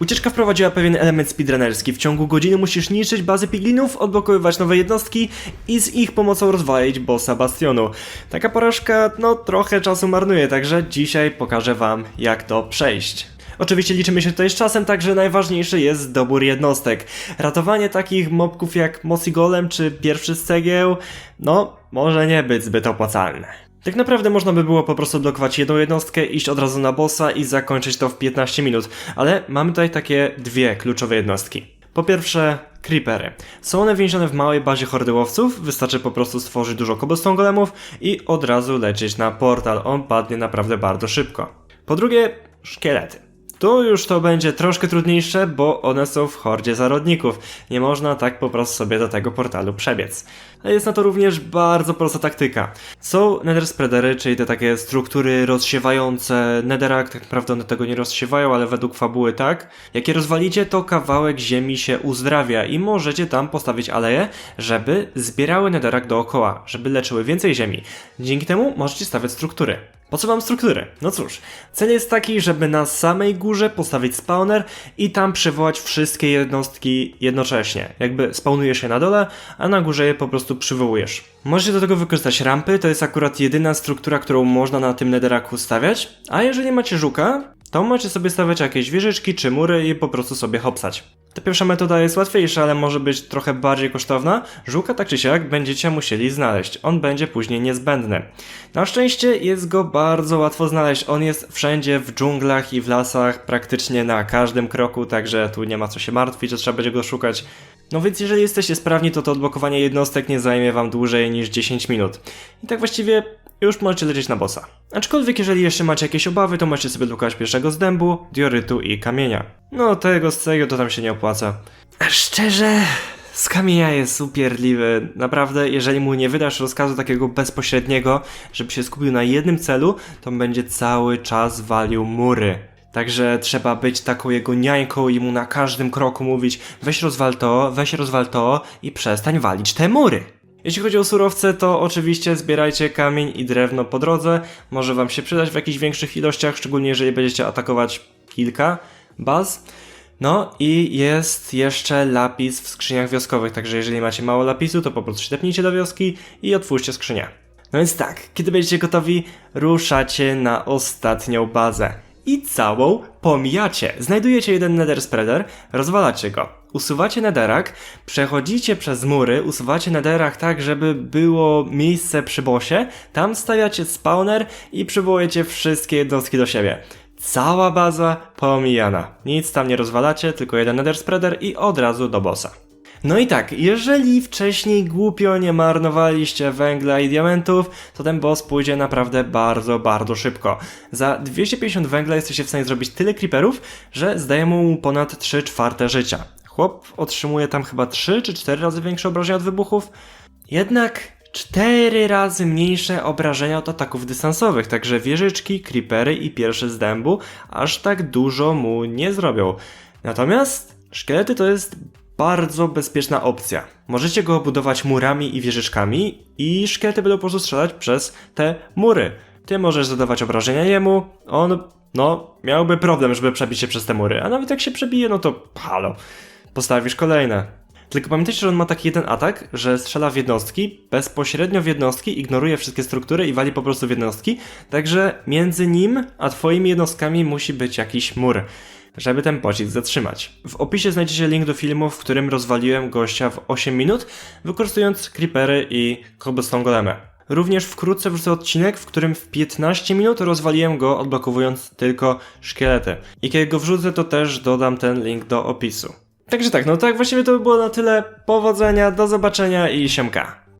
Ucieczka wprowadziła pewien element speedrunnerski. W ciągu godziny musisz niszczyć bazy piglinów, odblokowywać nowe jednostki i z ich pomocą rozwalić bossa bastionu. Taka porażka, no trochę czasu marnuje, także dzisiaj pokażę wam jak to przejść. Oczywiście liczymy się tutaj z czasem, także najważniejszy jest dobór jednostek. Ratowanie takich mobków jak Mossy Golem czy pierwszy z cegieł, no może nie być zbyt opłacalne. Tak naprawdę można by było po prostu blokować jedną jednostkę, iść od razu na bossa i zakończyć to w 15 minut, ale mamy tutaj takie dwie kluczowe jednostki. Po pierwsze, creepery. Są one więzione w małej bazie hordy łowców, wystarczy po prostu stworzyć dużo cobblestone golemów i od razu lecieć na portal, on padnie naprawdę bardzo szybko. Po drugie, szkielety. Tu już to będzie troszkę trudniejsze, bo one są w hordzie zarodników. Nie można tak po prostu sobie do tego portalu przebiec. Ale jest na to również bardzo prosta taktyka. Są nether spreadery, czyli te takie struktury rozsiewające netherrack, tak naprawdę one tego nie rozsiewają, ale według fabuły tak. Jak je rozwalicie, to kawałek ziemi się uzdrawia i możecie tam postawić aleje, żeby zbierały netherrack dookoła, żeby leczyły więcej ziemi. Dzięki temu możecie stawiać struktury. Po co wam struktury? No cóż, cel jest taki, żeby na samej górze postawić spawner i tam przywołać wszystkie jednostki jednocześnie. Jakby spawnujesz je na dole, a na górze je po prostu przywołujesz. Możecie do tego wykorzystać rampy, to jest akurat jedyna struktura, którą można na tym netherracku stawiać, a jeżeli macie żuka, to macie sobie stawiać jakieś wieżyczki czy mury i po prostu sobie hopsać. Ta pierwsza metoda jest łatwiejsza, ale może być trochę bardziej kosztowna. Żółka tak czy siak będziecie musieli znaleźć. On będzie później niezbędny. Na szczęście jest go bardzo łatwo znaleźć. On jest wszędzie w dżunglach i w lasach, praktycznie na każdym kroku, także tu nie ma co się martwić, że trzeba będzie go szukać. No więc jeżeli jesteście sprawni, to to odblokowanie jednostek nie zajmie wam dłużej niż 10 minut. I tak właściwie już możecie lecieć na bossa. Aczkolwiek jeżeli jeszcze macie jakieś obawy, to możecie sobie blokować pierwszego z dębu, diorytu i kamienia. No tego z tego to tam się nie opłaca. A szczerze, z kamienia jest upierdliwy. Naprawdę, jeżeli mu nie wydasz rozkazu takiego bezpośredniego, żeby się skupił na jednym celu, to będzie cały czas walił mury. Także trzeba być taką jego niańką i mu na każdym kroku mówić weź rozwal to, weź rozwal to i przestań walić te mury. Jeśli chodzi o surowce, to oczywiście zbierajcie kamień i drewno po drodze. Może wam się przydać w jakichś większych ilościach, szczególnie jeżeli będziecie atakować kilka baz. No i jest jeszcze lapis w skrzyniach wioskowych, także jeżeli macie mało lapisu, to po prostu się tepnijcie do wioski i otwórzcie skrzynię. No więc tak, kiedy będziecie gotowi, ruszacie na ostatnią bazę. I całą pomijacie. Znajdujecie jeden nether spreader, rozwalacie go. Usuwacie netherrack, przechodzicie przez mury, usuwacie netherrack tak, żeby było miejsce przy bosie, tam stawiacie spawner i przywołujecie wszystkie jednostki do siebie. Cała baza pomijana. Nic tam nie rozwalacie, tylko jeden nether spreader i od razu do bossa. No i tak, jeżeli wcześniej głupio nie marnowaliście węgla i diamentów, to ten boss pójdzie naprawdę bardzo, bardzo szybko. Za 250 węgla jesteście w stanie zrobić tyle creeperów, że zdaje mu ponad 3 czwarte życia. Chłop otrzymuje tam chyba 3 czy 4 razy większe obrażenia od wybuchów. Jednak 4 razy mniejsze obrażenia od ataków dystansowych, także wieżyczki, creepery i pierwsze z dębu aż tak dużo mu nie zrobią. Natomiast szkielety to jest bardzo bezpieczna opcja. Możecie go obudować murami i wieżyczkami i szkielety będą po prostu strzelać przez te mury. Ty możesz zadawać obrażenia jemu, on, no, miałby problem, żeby przebić się przez te mury, a nawet jak się przebije, no to halo, postawisz kolejne. Tylko pamiętajcie, że on ma taki jeden atak, że strzela w jednostki, bezpośrednio w jednostki, ignoruje wszystkie struktury i wali po prostu w jednostki, także między nim a twoimi jednostkami musi być jakiś mur żeby ten pocisk zatrzymać. W opisie znajdziecie link do filmu, w którym rozwaliłem gościa w 8 minut, wykorzystując creepery i cobblestone golemy. Również wkrótce wrzucę odcinek, w którym w 15 minut rozwaliłem go, odblokowując tylko szkielety. I kiedy go wrzucę, to też dodam ten link do opisu. Także tak, no tak, właściwie to by było na tyle. Powodzenia, do zobaczenia i siemka.